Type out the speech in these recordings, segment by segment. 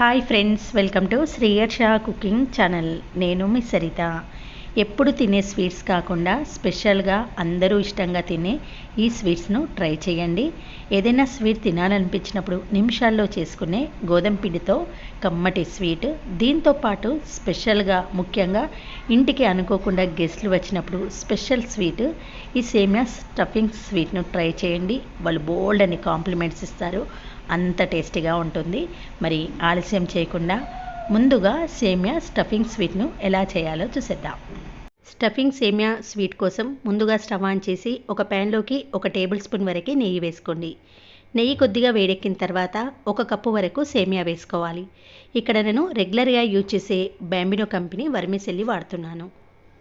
Hi friends welcome to Sriyarsha cooking channel నేను మీ సరిత. ఎప్పుడు తినే స్వీట్స్ కాకుండా స్పెషల్గా అందరూ ఇష్టంగా తినే ఈ స్వీట్స్ను ట్రై చేయండి. ఏదైనా స్వీట్ తినాలనిపించినప్పుడు నిమిషాల్లో చేసుకునే గోధుమ పిండితో కమ్మటి స్వీట్. దీంతో పాటు స్పెషల్గా ముఖ్యంగా ఇంటికి అనుకోకుండా గెస్ట్లు వచ్చినప్పుడు స్పెషల్ స్వీట్. ఈ సేమియా స్టఫింగ్ స్వీట్ను ట్రై చేయండి. వాళ్ళు బోల్డ్ అని కాంప్లిమెంట్స్ ఇస్తారు. అంత టేస్టీగా ఉంటుంది. మరి ఆలస్యం చేయకుండా ముందుగా సేమియా స్టఫింగ్ స్వీట్ను ఎలా చేయాలో చూసేద్దాం. స్టఫింగ్ సేమియా స్వీట్ కోసం ముందుగా స్టవ్ ఆన్ చేసి ఒక ప్యాన్లోకి ఒక టేబుల్ స్పూన్ వరకు నెయ్యి వేసుకోండి. నెయ్యి కొద్దిగా వేడెక్కిన తర్వాత ఒక కప్పు వరకు సేమియా వేసుకోవాలి. ఇక్కడ నేను రెగ్యులర్గా యూజ్ చేసే బ్యాంబినో కంపెనీ వర్మిసెల్లి వాడుతున్నాను.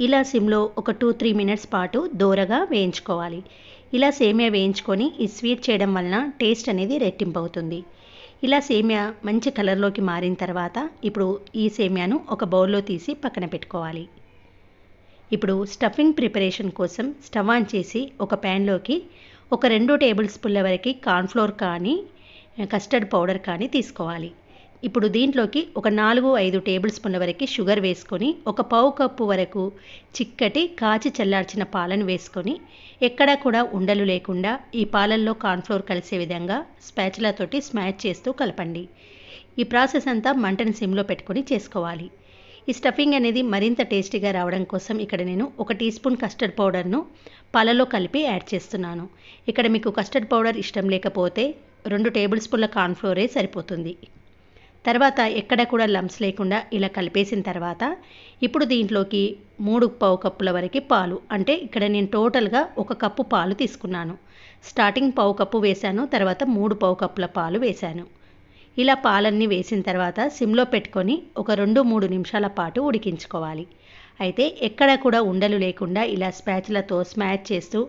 ఇలా సిమ్లో ఒక టూ త్రీ మినిట్స్ పాటు దోరగా వేయించుకోవాలి. ఇలా సేమియా వేయించుకొని ఈ స్వీట్ చేయడం వలన టేస్ట్ అనేది రెట్టింపు అవుతుంది ఇలా సేమియా మంచి కలర్లోకి మారిన తర్వాత ఇప్పుడు ఈ సేమియాను ఒక బౌల్లో తీసి పక్కన పెట్టుకోవాలి. ఇప్పుడు స్టఫింగ్ ప్రిపరేషన్ కోసం స్టవ్ ఆన్ చేసి ఒక ప్యాన్లోకి ఒక రెండు టేబుల్ స్పూన్ల వరకు కార్న్ఫ్లోర్ కానీ కస్టర్డ్ పౌడర్ కానీ తీసుకోవాలి. ఇప్పుడు దీంట్లోకి ఒక నాలుగు ఐదు టేబుల్ స్పూన్ల వరకు షుగర్ వేసుకొని ఒక పావు కప్పు వరకు చిక్కటి కాచి చల్లార్చిన పాలను వేసుకొని ఎక్కడా కూడా ఉండలు లేకుండా ఈ పాలల్లో కార్న్ఫ్లోర్ కలిసే విధంగా స్పాచులాతోటి స్మాచ్ చేస్తూ కలపండి. ఈ ప్రాసెస్ అంతా మంటను సిమ్లో పెట్టుకొని చేసుకోవాలి. ఈ స్టఫింగ్ అనేది మరింత టేస్టీగా రావడం కోసం ఇక్కడ నేను ఒక టీ స్పూన్ కస్టర్డ్ పౌడర్ను పాలలో కలిపి యాడ్ చేస్తున్నాను. ఇక్కడ మీకు కస్టర్డ్ పౌడర్ ఇష్టం లేకపోతే రెండు టేబుల్ స్పూన్ల కార్న్ఫ్లోరే సరిపోతుంది. తర్వాత ఎక్కడ కూడా లంప్స్ లేకుండా ఇలా కలిపేసిన తర్వాత ఇప్పుడు దీంట్లోకి మూడు పావు కప్పుల వరకు పాలు. అంటే ఇక్కడ నేను టోటల్గా ఒక కప్పు పాలు తీసుకున్నాను. స్టార్టింగ్ పావు కప్పు వేశాను తర్వాత మూడు పావు కప్పుల పాలు వేశాను. ఇలా పాలన్నీ వేసిన తర్వాత సిమ్లో పెట్టుకొని ఒక రెండు మూడు నిమిషాల పాటు ఉడికించుకోవాలి. అయితే ఎక్కడ కూడా ఉండలు లేకుండా ఇలా స్పాచ్లతో స్మాచ్ చేస్తూ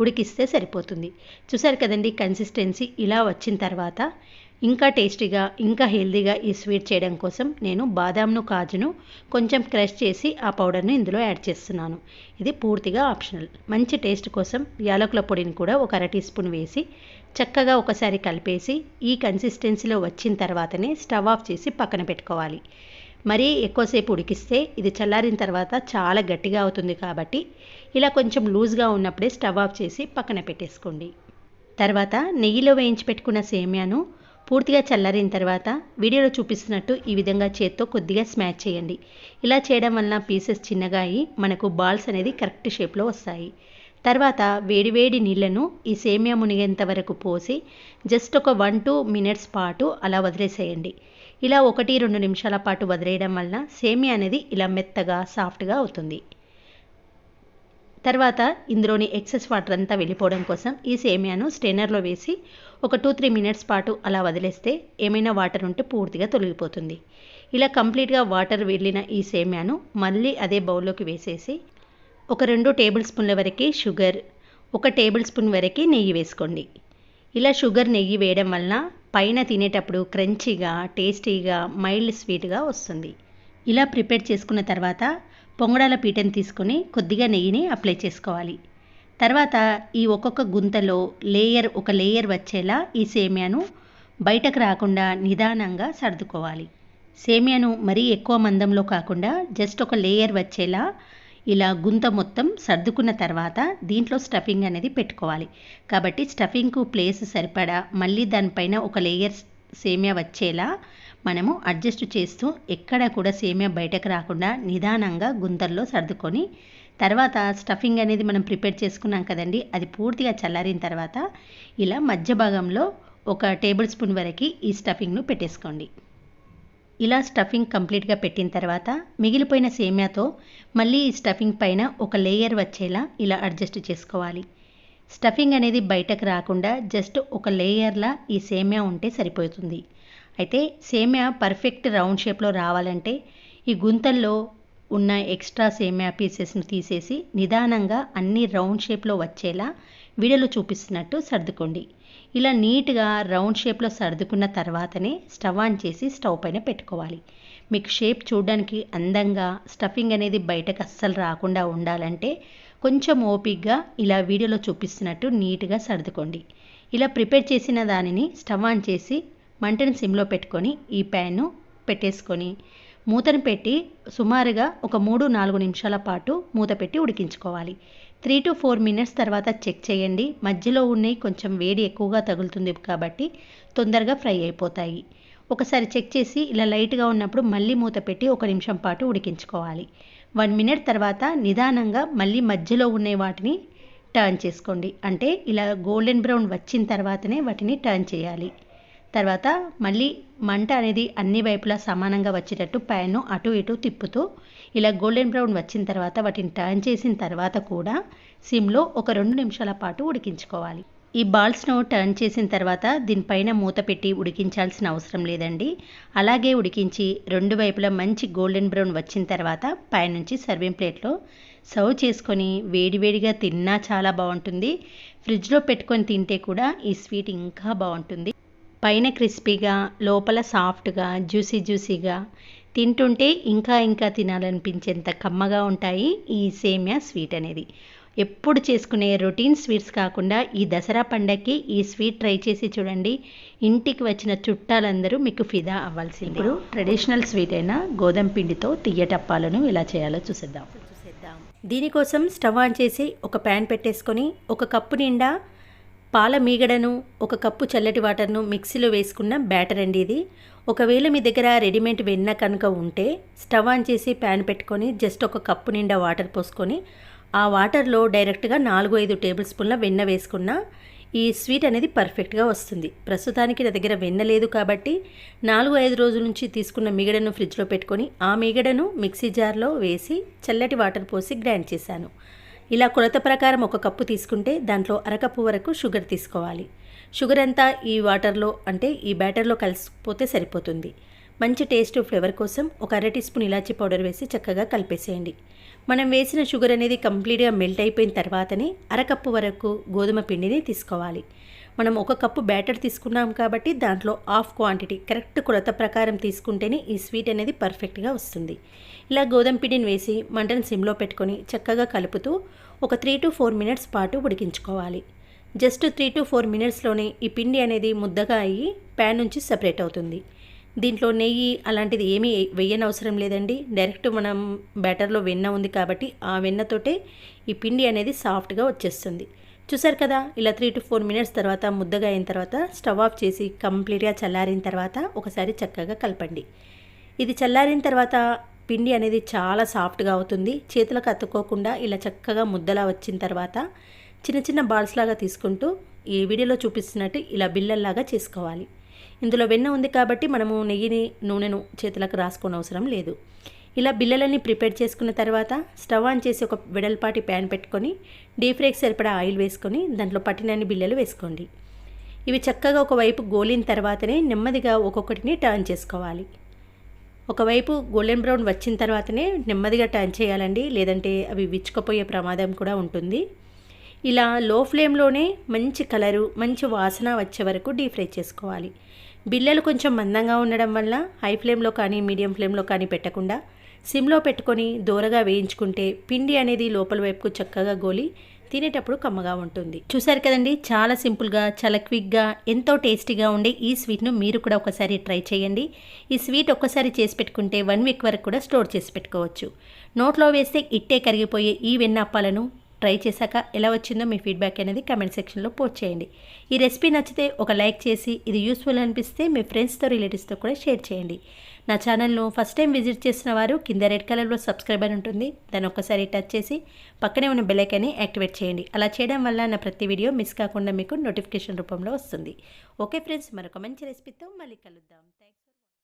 ఉడికిస్తే సరిపోతుంది. చూసారు కదండి కన్సిస్టెన్సీ ఇలా వచ్చిన తర్వాత ఇంకా టేస్టీగా ఇంకా హెల్తీగా ఈ స్వీట్ చేయడం కోసం నేను బాదాంను కాజును కొంచెం క్రష్ చేసి ఆ పౌడర్ను ఇందులో యాడ్ చేస్తున్నాను. ఇది పూర్తిగా ఆప్షనల్. మంచి టేస్ట్ కోసం యాలకుల పొడిని కూడా ఒక అర టీ స్పూన్ వేసి చక్కగా ఒకసారి కలిపేసి ఈ కన్సిస్టెన్సీలో వచ్చిన తర్వాతనే స్టవ్ ఆఫ్ చేసి పక్కన పెట్టుకోవాలి. మరీ ఎక్కువసేపు ఉడికిస్తే ఇది చల్లారిన తర్వాత చాలా గట్టిగా అవుతుంది కాబట్టి ఇలా కొంచెం లూజ్గా ఉన్నప్పుడే స్టవ్ ఆఫ్ చేసి పక్కన పెట్టేసుకోండి. తర్వాత నెయ్యిలో వేయించి పెట్టుకున్న సేమియాను పూర్తిగా చల్లారిన తర్వాత వీడియోలో చూపిస్తున్నట్టు ఈ విధంగా చేత్తో కొద్దిగా స్మాచ్ చేయండి. ఇలా చేయడం వలన పీసెస్ చిన్నగా అయ్యి మనకు బాల్స్ అనేది కరెక్ట్ షేప్లో వస్తాయి. తర్వాత వేడివేడి నీళ్ళను ఈ సేమియా మునిగేంత వరకు పోసి జస్ట్ ఒక వన్ టూ మినిట్స్ పాటు అలా వదిలేసేయండి. ఇలా ఒకటి రెండు నిమిషాల పాటు వదిలేయడం వలన సేమియా అనేది ఇలా మెత్తగా సాఫ్ట్గా అవుతుంది. తర్వాత ఇందులోని ఎక్సెస్ వాటర్ అంతా వెళ్ళిపోవడం కోసం ఈ సేమియాను స్టెయినర్లో వేసి ఒక టూ త్రీ మినిట్స్ పాటు అలా వదిలేస్తే ఏమైనా వాటర్ ఉంటే పూర్తిగా తొలగిపోతుంది. ఇలా కంప్లీట్గా వాటర్ వెళ్ళిన ఈ సేమియాను మళ్ళీ అదే బౌల్లోకి వేసేసి ఒక రెండు టేబుల్ స్పూన్ల వరకు షుగర్ ఒక టేబుల్ స్పూన్ వరకు నెయ్యి వేసుకోండి. ఇలా షుగర్ నెయ్యి వేయడం వలన పైన తినేటప్పుడు క్రంచీగా టేస్టీగా మైల్డ్ స్వీట్గా వస్తుంది. ఇలా ప్రిపేర్ చేసుకున్న తర్వాత పొంగడాల పీటను తీసుకొని కొద్దిగా నెయ్యిని అప్లై చేసుకోవాలి. తర్వాత ఈ ఒక్కొక్క గుంతలో లేయర్ ఒక లేయర్ వచ్చేలా ఈ సేమియాను బయటకు రాకుండా నిదానంగా సర్దుకోవాలి. సేమియాను మరీ ఎక్కువ మందంలో కాకుండా జస్ట్ ఒక లేయర్ వచ్చేలా ఇలా గుంత మొత్తం సర్దుకున్న తర్వాత దీంట్లో స్టఫింగ్ అనేది పెట్టుకోవాలి. కాబట్టి స్టఫింగ్కు ప్లేస్ సరిపడా మళ్ళీ దానిపైన ఒక లేయర్ సేమియా వచ్చేలా మనము అడ్జస్ట్ చేస్తూ ఎక్కడ కూడా సేమియా బయటకు రాకుండా నిదానంగా గుంతల్లో సర్దుకొని తర్వాత స్టఫింగ్ అనేది మనం ప్రిపేర్ చేసుకున్నాం కదండి అది పూర్తిగా చల్లారిన తర్వాత ఇలా మధ్య భాగంలో ఒక టేబుల్ స్పూన్ వరకు ఈ స్టఫింగ్ను పెట్టేసుకోండి. ఇలా స్టఫింగ్ కంప్లీట్గా పెట్టిన తర్వాత మిగిలిపోయిన సేమియాతో మళ్ళీ ఈ స్టఫింగ్ పైన ఒక లేయర్ వచ్చేలా ఇలా అడ్జస్ట్ చేసుకోవాలి. స్టఫింగ్ అనేది బయటకు రాకుండా జస్ట్ ఒక లేయర్లా ఈ సేమియా ఉంటే సరిపోతుంది. అయితే సేమియా పర్ఫెక్ట్ రౌండ్ షేప్లో రావాలంటే ఈ గుంతల్లో ఉన్న ఎక్స్ట్రా సేమియా పీసెస్ను తీసేసి నిదానంగా అన్ని రౌండ్ షేప్లో వచ్చేలా వీడియోలో చూపిస్తున్నట్టు సర్దుకోండి. ఇలా నీట్గా రౌండ్ షేప్లో సర్దుకున్న తర్వాతనే స్టవ్ ఆన్ చేసి స్టవ్ పైన పెట్టుకోవాలి. మీకు షేప్ చూడడానికి అందంగా స్టఫింగ్ అనేది బయటకు అస్సలు రాకుండా ఉండాలంటే కొంచెం ఓపిక్గా ఇలా వీడియోలో చూపిస్తున్నట్టు నీట్గా సర్దుకోండి. ఇలా ప్రిపేర్ చేసిన దానిని స్టవ్ ఆన్ చేసి మంటను సిమ్లో పెట్టుకొని ఈ ప్యాన్ను పెట్టేసుకొని మూతను పెట్టి సుమారుగా ఒక మూడు నాలుగు నిమిషాల పాటు మూత పెట్టి ఉడికించుకోవాలి. త్రీ టు ఫోర్ మినిట్స్ తర్వాత చెక్ చేయండి. మధ్యలో ఉన్నాయి కొంచెం వేడి ఎక్కువగా తగులుతుంది కాబట్టి తొందరగా ఫ్రై అయిపోతాయి. ఒకసారి చెక్ చేసి ఇలా లైట్గా ఉన్నప్పుడు మళ్ళీ మూత పెట్టి ఒక నిమిషం పాటు ఉడికించుకోవాలి. వన్ మినిట్ తర్వాత నిదానంగా మళ్ళీ మధ్యలో ఉన్న వాటిని టర్న్ చేసుకోండి. అంటే ఇలా గోల్డెన్ బ్రౌన్ వచ్చిన తర్వాతనే వాటిని టర్న్ చేయాలి. తర్వాత మళ్ళీ మంట అనేది అన్ని వైపులా సమానంగా వచ్చేటట్టు ప్యాన్ను అటు ఇటు తిప్పుతూ ఇలా గోల్డెన్ బ్రౌన్ వచ్చిన తర్వాత వాటిని టర్న్ చేసిన తర్వాత కూడా సిమ్లో ఒక రెండు నిమిషాల పాటు ఉడికించుకోవాలి. ఈ బాల్స్ను టర్న్ చేసిన తర్వాత దీనిపైన మూత పెట్టి ఉడికించాల్సిన అవసరం లేదండి. అలాగే ఉడికించి రెండు వైపులా మంచి గోల్డెన్ బ్రౌన్ వచ్చిన తర్వాత పైనుంచి సర్వింగ్ ప్లేట్లో సర్వ్ చేసుకొని వేడివేడిగా తిన్నా చాలా బాగుంటుంది. ఫ్రిడ్జ్లో పెట్టుకొని తింటే కూడా ఈ స్వీట్ ఇంకా బాగుంటుంది. పైన క్రిస్పీగా లోపల సాఫ్ట్గా జ్యూసీ జ్యూసీగా తింటుంటే ఇంకా ఇంకా తినాలనిపించేంత కమ్మగా ఉంటాయి ఈ సేమియా స్వీట్ అనేది. ఎప్పుడు చేసుకునే రొటీన్ స్వీట్స్ కాకుండా ఈ దసరా పండగకి ఈ స్వీట్ ట్రై చేసి చూడండి. ఇంటికి వచ్చిన చుట్టాలందరూ మీకు ఫిదా అవ్వాల్సింది. ఇప్పుడు ట్రెడిషనల్ స్వీట్ అయిన గోధుమ పిండితో తీయటప్పాలను ఎలా చేయాలో చూసేద్దాం. చూసేద్దాం. దీనికోసం స్టవ్ ఆన్ చేసి ఒక ప్యాన్ పెట్టేసుకొని ఒక కప్పు నిండా పాల మీగడను ఒక కప్పు చల్లటి వాటర్ను మిక్సీలో వేసుకున్న బ్యాటర్ అండి ఇది. ఒకవేళ మీ దగ్గర రెడీమేడ్ వెన్న కనుక ఉంటే స్టవ్ ఆన్ చేసి ప్యాన్ పెట్టుకొని జస్ట్ ఒక కప్పు నిండా వాటర్ పోసుకొని ఆ వాటర్లో డైరెక్ట్గా నాలుగు ఐదు టేబుల్ స్పూన్ల వెన్న వేసుకున్న ఈ స్వీట్ అనేది పర్ఫెక్ట్గా వస్తుంది. ప్రస్తుతానికి నా దగ్గర వెన్న లేదు కాబట్టి నాలుగు ఐదు రోజుల నుంచి తీసుకున్న మిగడను ఫ్రిడ్జ్లో పెట్టుకొని ఆ మిగడను మిక్సీ జార్లో వేసి చల్లటి వాటర్ పోసి గ్రైండ్ చేశాను. ఇలా కొలత ప్రకారం ఒక కప్పు తీసుకుంటే దాంట్లో అరకప్పు వరకు షుగర్ తీసుకోవాలి. షుగర్ అంతా ఈ వాటర్లో అంటే ఈ బ్యాటర్లో కలిసిపోతే సరిపోతుంది. మంచి టేస్ట్ ఫ్లేవర్ కోసం ఒక అర టీ స్పూన్ ఇలాచీ పౌడర్ వేసి చక్కగా కలిపేసేయండి. మనం వేసిన షుగర్ అనేది కంప్లీట్గా మెల్ట్ అయిపోయిన తర్వాతనే అరకప్పు వరకు గోధుమ పిండిని తీసుకోవాలి. మనం ఒక కప్పు బ్యాటర్ తీసుకున్నాం కాబట్టి దాంట్లో హాఫ్ క్వాంటిటీ కరెక్ట్ కొలత ప్రకారం తీసుకుంటేనే ఈ స్వీట్ అనేది పర్ఫెక్ట్గా వస్తుంది. ఇలా గోధుమ పిండిని వేసి మంటను సిమ్లో పెట్టుకొని చక్కగా కలుపుతూ ఒక త్రీ టు ఫోర్ మినిట్స్ పాటు ఉడికించుకోవాలి. జస్ట్ త్రీ టు ఫోర్ మినిట్స్లోనే ఈ పిండి అనేది ముద్దగా అయ్యి ప్యాన్ నుంచి సపరేట్ అవుతుంది. దీంట్లో నెయ్యి అలాంటిది ఏమీ వేయనవసరం లేదండి. డైరెక్ట్ మనం బ్యాటర్లో వెన్న ఉంది కాబట్టి ఆ వెన్నతోటే ఈ పిండి అనేది సాఫ్ట్గా వచ్చేస్తుంది. చూసారు కదా ఇలా త్రీ టు ఫోర్ మినిట్స్ తర్వాత ముద్దగా అయిన తర్వాత స్టవ్ ఆఫ్ చేసి కంప్లీట్గా చల్లారిన తర్వాత ఒకసారి చక్కగా కలపండి. ఇది చల్లారిన తర్వాత పిండి అనేది చాలా సాఫ్ట్గా అవుతుంది. చేతులకు అతుక్కోకుండా ఇలా చక్కగా ముద్దలా వచ్చిన తర్వాత చిన్న చిన్న బాల్స్ లాగా తీసుకుంటూ ఈ వీడియోలో చూపిస్తున్నట్టు ఇలా బిల్లల్లాగా చేసుకోవాలి. ఇందులో వెన్న ఉంది కాబట్టి మనము నెయ్యిని నూనెను చేతులకు రాసుకోని అవసరం లేదు. ఇలా బిల్లలన్నీ ప్రిపేర్ చేసుకున్న తర్వాత స్టవ్ ఆన్ చేసి ఒక వెడల్పాటి ప్యాన్ పెట్టుకొని డీప్ ఫ్రైకి సరిపడా ఆయిల్ వేసుకొని దాంట్లో పట్టినన్ని బిల్లలు వేసుకోండి. ఇవి చక్కగా ఒకవైపు గోలిన తర్వాతనే నెమ్మదిగా ఒక్కొక్కటిని టర్న్ చేసుకోవాలి. ఒకవైపు గోల్డెన్ బ్రౌన్ వచ్చిన తర్వాతనే నెమ్మదిగా టర్న్ చేయాలండి లేదంటే అవి విచ్చుకుపోయే ప్రమాదం కూడా ఉంటుంది. ఇలా లో ఫ్లేమ్లోనే మంచి కలరు మంచి వాసన వచ్చే వరకు డీప్ ఫ్రై చేసుకోవాలి. బిల్లలు కొంచెం మందంగా ఉండడం వల్ల హై ఫ్లేమ్లో కానీ మీడియం ఫ్లేమ్లో కానీ పెట్టకుండా సిమ్లో పెట్టుకొని దూరగా వేయించుకుంటే పిండి అనేది లోపల వైపుకు చక్కగా గోలి తినేటప్పుడు కమ్మగా ఉంటుంది. చూసారు కదండి? చాలా సింపుల్గా చాలా క్విక్గా ఎంతో టేస్టీగా ఉండే ఈ స్వీట్ను మీరు కూడా ఒకసారి ట్రై చేయండి. ఈ స్వీట్ ఒక్కసారి చేసి పెట్టుకుంటే వన్ వీక్ వరకు కూడా స్టోర్ చేసి పెట్టుకోవచ్చు. నోట్లో వేస్తే ఇట్టే కరిగిపోయే ఈ వెన్నప్పాలను ట్రై చేశాక ఎలా వచ్చిందో మీ ఫీడ్బ్యాక్ అనేది కమెంట్ సెక్షన్లో పోస్ట్ చేయండి. ఈ రెసిపీ నచ్చితే ఒక లైక్ చేసి ఇది యూస్ఫుల్ అనిపిస్తే మీ ఫ్రెండ్స్తో రిలేటివ్స్తో కూడా షేర్ చేయండి. నా ఛానల్ను ఫస్ట్ టైం విజిట్ చేసిన వారు కింద రెడ్ కలర్లో సబ్స్క్రైబ్ అని ఉంటుంది. దాన్ని ఒక్కసారి టచ్ చేసి పక్కనే ఉన్న బెల్లైకాన్ని యాక్టివేట్ చేయండి. అలా చేయడం వల్ల నా ప్రతి వీడియో మిస్ కాకుండా మీకు నోటిఫికేషన్ రూపంలో వస్తుంది. ఓకే ఫ్రెండ్స్ మరొక మంచి రెసిపీతో మళ్ళీ కలుద్దాం.